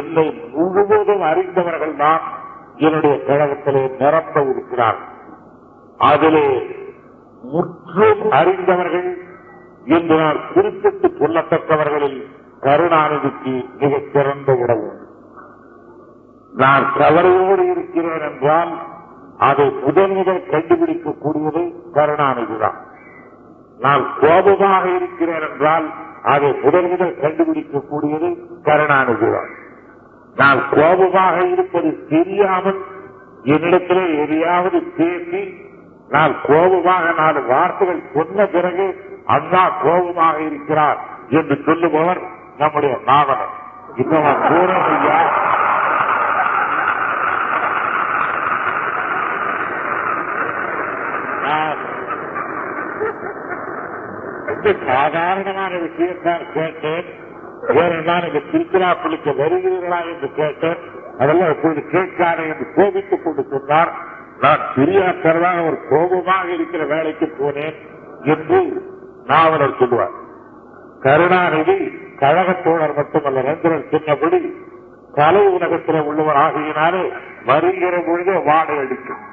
என்னை முழுவதும் அறிந்தவர்கள் தான் என்னுடைய கழகத்திலே நிரப்ப இருக்கிறார்கள் அதிலே முற்றும் அறிந்தவர்கள் என்று நான் குறிப்பிட்டு சொல்லத்தக்கவர்களில் கருணாநிதிக்கு மிகச் சிறந்த உறவு. நான் கவலையோடு இருக்கிறேன் என்றால் அதை முதன்முதல் கண்டுபிடிக்கக்கூடியது கருணாநிதிதான். நான் கோபமாக இருக்கிறேன் என்றால் அதை முதன் முதல் கண்டுபிடிக்கக்கூடியது கருணாநிதிதான். நான் கோபமாக இருப்பது தெரியாமல் என்னிடத்திலே எதையாவது பேசி நான் கோபமாக நாலு வார்த்தைகள் சொன்ன பிறகு அண்ணா கோபமாக இருக்கிறார் என்று சொல்லுபவர் நம்முடைய நாவலர் இன்னும் கூறமையா சாதாரணமான விஷயத்தான் கேட்டேன். வேறெல்லாம் ஏனென்றால் திருச்சிரா திருச்சிராப்பள்ளிக்கு வருகிறீர்களா என்று கேட்டேன். அதெல்லாம் இப்பொழுது கேட்காத என்று கோபித்துக் கொண்டு சொன்னார். நான் பெரியாக்கிறதாக ஒரு கோபமாக இருக்கிற வேலைக்கு போனேன் என்று நாவலர் சொல்லுவார். கருணாநிதி கழகத்தோழர் மட்டுமல்ல ரந்திரன் சொன்னபடி கலை உலகத்தில் உள்ளவர் ஆகியனாலே வருகிற பொழுது வாடை அடிக்கும்.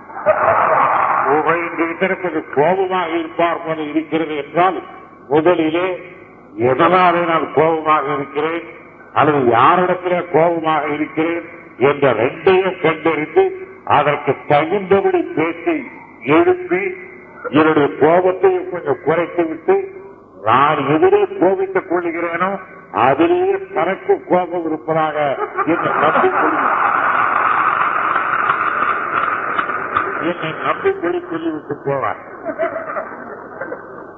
உங்கள் இதற்கு கோபமாக இருப்பார் போல இருக்கிறது என்றால் முதலிலே எதனாலே நான் கோபமாக இருக்கிறேன்? அல்லது யாரிடத்திலே கோபமாக இருக்கிறேன்? என்ற ரெண்டையும் கண்டறிந்து அதற்கு தகுந்தபடி பேசி எழுப்பி என்னுடைய கோபத்தையும் கொஞ்சம் குறைத்து விட்டு நான் எதிரே கோபித்துக் கொள்கிறேனோ அதிலேயே தனக்கு கோபம் இருப்பதாக என்னை நம்பிக்கொள்கிறேன் என்னை நம்பிக்கொள்ளி சொல்லிவிட்டு போவார்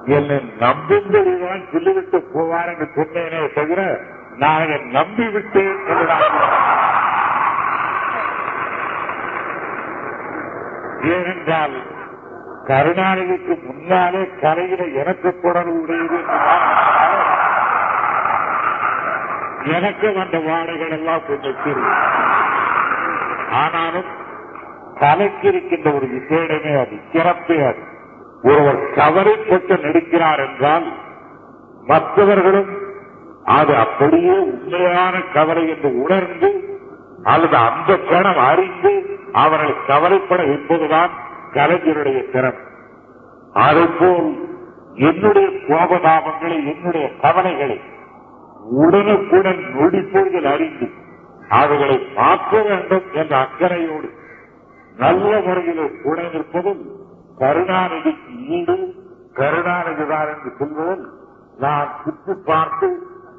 என்னை நம்பும்படிதான் சொல்லிவிட்டு போவார் என்று சொன்னேனே தவிர நான் நம்பிவிட்டேன் என்று நான் ஏனென்றால் கருணாநிதிக்கு முன்னாலே கலையில எனக்கு தொடர்பு உடையது எனக்கு வந்த வாடைகள் எல்லாம் கொஞ்சம் தெரியும் ஆனாலும் கலைக்கு இருக்கின்ற ஒரு விசேடமே அது சிறப்பே அது. ஒருவர் கவலைப்பட்டு நடிக்கிறார் என்றால் மற்றவர்களும் அது அப்படியே உண்மையான கவலை என்று உணர்ந்து அல்லது அந்த கணம் அறிந்து அவர்களை கவலைப்பட வைப்பதுதான் கலைஞருடைய திறன் அதுபோல் என்னுடைய கோபதாபங்களை என்னுடைய கவலைகளை உடனுக்குடன் நொடிப்பொழுதில் அறிந்து அவைகளை மாற்ற வேண்டும் என்ற அக்கறையோடு நல்ல முறையிலே கூட நிற்பதும் கருணாநிதிக்கு ஈடு கருணாநிதிதான் என்று சொல்வதில் நான் சுற்றி பார்த்து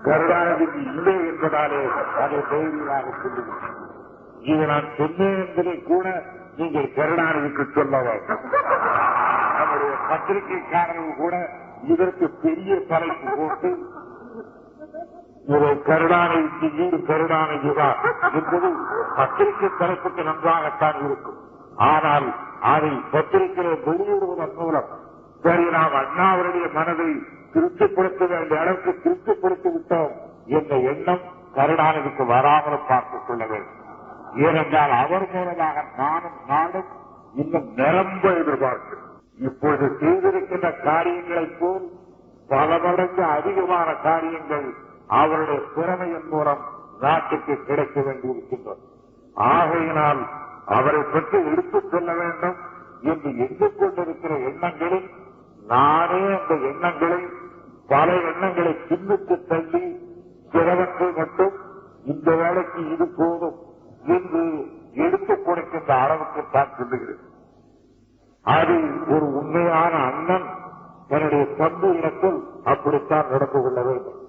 கருணாநிதிக்கு இல்லை என்பதாலே அதை தைரியமாக சொல்லுகிறேன். இது நான் சொன்னேன் என்பதை கூட நீங்கள் கருணாநிதிக்கு சொல்ல வேண்டும். நம்முடைய பத்திரிகைக்காரர்கள் கூட இதற்கு பெரிய தலைப்பு போட்டு இதை கருணாநிதிக்கு ஈடு கருணாநிதிதான் என்பது பத்திரிகை தலைப்புக்கு நன்றாகத்தான் இருக்கும். ஆனால் அதை பத்திரிகையை வெளியிடுவதன் மூலம் சரி நாம் அண்ணாவுடைய மனதை திருப்திப்படுத்த வேண்டிய அளவுக்கு திருப்திப்படுத்தி விட்டோம் என்ற எண்ணம் கருணாநிதிக்கு வராமல் பார்த்துக் கொள்ள வேண்டும். ஏனென்றால் அவர் மூலமாக நானும் நானும் இன்னும் நிரம்ப எதிர்பார்க்கிறேன் இப்பொழுது செய்திருக்கின்ற காரியங்களைப் போல் பல மடங்கு அதிகமான காரியங்கள் அவருடைய திறமையின் மூலம் நாட்டுக்கு கிடைக்க வேண்டியிருக்கின்றது. ஆகையினால் அவரை பற்றி எடுத்துச் சொல்ல வேண்டும். என்று எண்ணிக் கொண்டிருக்கிற எண்ணங்களில் நானே அந்த எண்ணங்களை பல எண்ணங்களை பின்னுக்கு தள்ளி சிலவற்றை மட்டும் இந்த வேலைக்கு இது போதும் என்று எடுத்துக் கொடுக்கின்ற அளவுக்கு தான் சொல்லுகிறேன். அது ஒரு உண்மையான அண்ணன் என்னுடைய தம்பு இனத்தில் அப்படித்தான் நடந்து கொள்ள வேண்டும்.